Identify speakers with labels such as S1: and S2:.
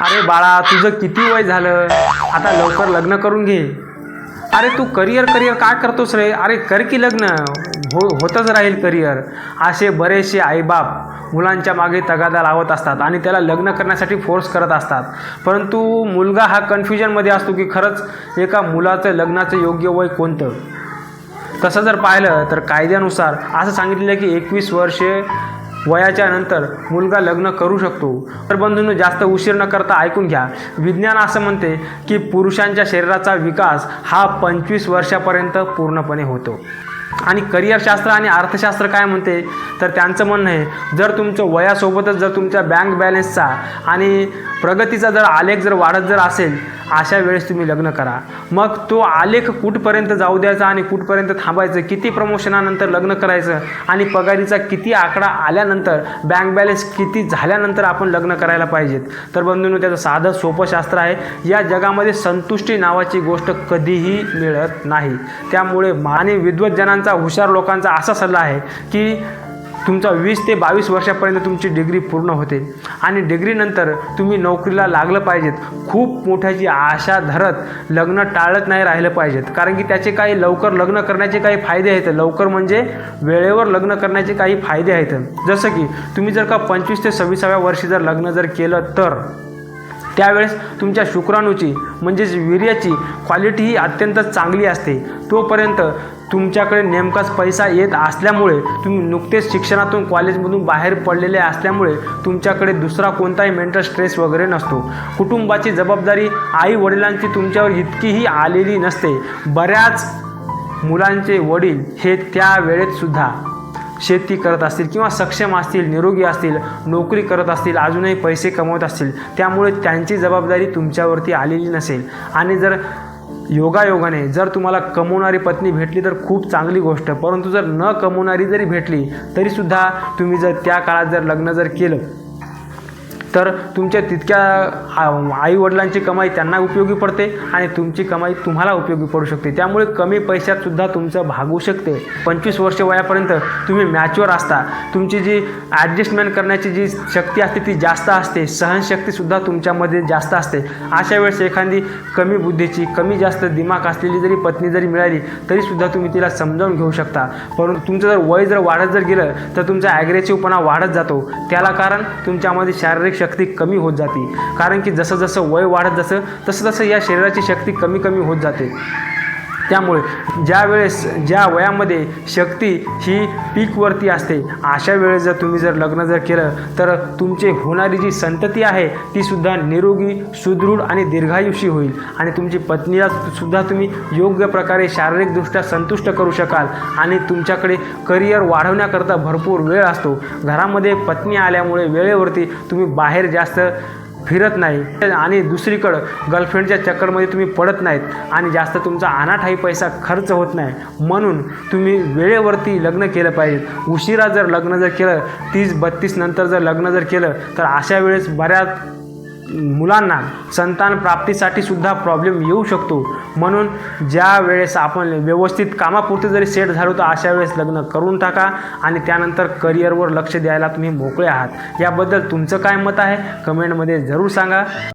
S1: अरे बाळा तुझं किती वय झालं? आता लवकर लग्न करून घे. अरे तू करिअर करिअर काय करतोस रे? अरे कर की लग्न. हो होतच राहील करिअर असे बरेचसे आईबाप मुलांच्या मागे तगादा लावत असतात आणि त्याला लग्न करण्यासाठी फोर्स करत असतात. परंतु मुलगा हा कन्फ्युजनमध्ये असतो की खरंच एका मुलाचं लग्नाचं योग्य वय कोणतं? तसं जर पाहिलं तर कायद्यानुसार असं सांगितलेलं आहे की एकवीस वर्षे वयाच्या नंतर मुलगा लग्न करू शकतो. तर बंधूंनो जास्त उशीर न करता ऐकून घ्या. विज्ञान असं म्हणते की पुरुषांच्या शरीराचा विकास हा पंचवीस वर्षापर्यंत पूर्णपणे होतो. आणि करिअरशास्त्र आणि अर्थशास्त्र काय म्हणते? तर त्यांचं म्हणणं आहे जर तुमचं वयासोबतच जर तुमच्या बँक बॅलन्सचा आणि प्रगतीचा जर आलेख जर वाढत जर असेल अशा वेळेस तुम्ही लग्न करा. मग तो आलेख कुठपर्यंत जाऊ द्यायचा आणि कुठपर्यंत थांबायचं किती प्रमोशनानंतर लग्न करायचं आणि पगारीचा किती आकडा आल्यानंतर बँक बॅलन्स किती झाल्यानंतर आपण लग्न करायला पाहिजेत? तर बंधूंनो त्याचं साधं सोपं शास्त्र आहे या जगामध्ये संतुष्टी नावाची गोष्ट कधीही मिळत नाही. त्यामुळे माने विद्वत जनांचा हुशार लोकांचा असा सल्ला आहे की तुमचा वीस ते बावीस वर्षापर्यंत तुमची डिग्री पूर्ण होते. आणि डिग्रीनंतर तुम्ही नोकरीला लागलं पाहिजेत. खूप मोठ्याची आशा धरत लग्न टाळत नाही राहिलं पाहिजेत. कारण की त्याचे काही लवकर लग्न करण्याचे काही फायदे आहेत. लवकर म्हणजे वेळेवर लग्न करण्याचे काही फायदे आहेत. जसं की तुम्ही जर का पंचवीस ते सव्वीसाव्या वर्षी जर लग्न जर केलं तर त्यावेळेस तुमच्या शुक्राणूची म्हणजेच वीर्याची क्वालिटी ही अत्यंत चांगली असते. तोपर्यंत तुमच्याकडे नेमकाच पैसा येत असल्यामुळे तुम्ही नुकतेच शिक्षणातून कॉलेजमधून बाहेर पडलेले असल्यामुळे तुमच्याकडे दुसरा कोणताही मेंटल स्ट्रेस वगैरे नसतो. कुटुंबाची जबाबदारी आई वडिलांची तुमच्यावर इतकीही आलेली नसते. बऱ्याच मुलांचे वडील हे त्या वेळेतसुद्धा शेती करत असतील किंवा सक्षम असतील निरोगी असतील नोकरी करत असतील अजूनही पैसे कमवत असतील त्यामुळे त्यांची जबाबदारी तुमच्यावरती आलेली नसेल. आणि जर योगायोगाने जर तुम्हाला कमवणारी पत्नी भेटली तर खूप चांगली गोष्ट. परंतु जर न कमवणारी जरी भेटली तरीसुद्धा तुम्ही जर त्या काळात जर लग्न जर केलं तर तुमच्या तितक्या आईवडिलांची कमाई त्यांना उपयोगी पडते आणि तुमची कमाई तुम्हाला उपयोगी पडू शकते. त्यामुळे कमी पैशातसुद्धा तुमचं भागू शकते. पंचवीस वर्ष वयापर्यंत तुम्ही मॅच्युअर असता. तुमची जी ॲडजस्टमेंट करण्याची जी शक्ती असते ती जास्त असते. सहनशक्तीसुद्धा तुमच्यामध्ये जास्त असते. अशा वेळेस एखादी कमी बुद्धीची कमी जास्त दिमाग असलेली जरी पत्नी जरी मिळाली तरीसुद्धा तुम्ही तिला समजावून घेऊ शकता. परंतु तुमचं जर वय जर वाढत जर गेलं तर तुमचा ॲग्रेसिव्हपणा वाढत जातो. त्याला कारण तुमच्यामध्ये शारीरिक शक्ती कमी होत जाते. कारण की जसं जसं वय वाढत जसं तसं तसं या शरीराची शक्ती कमी कमी होत जाते. त्यामुळे ज्या वेळेस ज्या वयामध्ये शक्ती ही पीकवरती असते अशा वेळेस जर तुम्ही जर लग्न जर केलं तर तुमची होणारी जी संतती आहे ती सुद्धा निरोगी सुदृढ आणि दीर्घायुषी होईल. आणि तुमची पत्नीला सुद्धा तुम्ही योग्य प्रकारे शारीरिकदृष्ट्या संतुष्ट करू शकाल आणि तुमच्याकडे करिअर वाढवण्याकरता भरपूर वेळ असतो. घरामध्ये पत्नी आल्यामुळे वेळेवरती तुम्ही बाहेर जास्त फिरत नाही आणि दुसरीकडं गर्लफ्रेंडच्या चक्करमध्ये तुम्ही पडत नाहीत आणि जास्त तुमचा अनाठाई पैसा खर्च होत नाही. म्हणून तुम्ही वेळेवरती लग्न केलं पाहिजे. उशिरा जर लग्न जर केलं तीस बत्तीस नंतर जर लग्न जर केलं तर अशा वेळेस बऱ्याच मुलांना संतान प्राप्तीसाठी सुद्धा प्रॉब्लेम येऊ शकतो. म्हणून ज्या वेळेस आपण व्यवस्थित कामापुरते जरी सेट झालो तर अशा वेळेस लग्न करून टाका आणि त्यानंतर करिअरवर लक्ष द्यायला तुम्ही मोकळे आहात. याबद्दल तुमचं काय मत आहे? कमेंटमध्ये जरूर सांगा.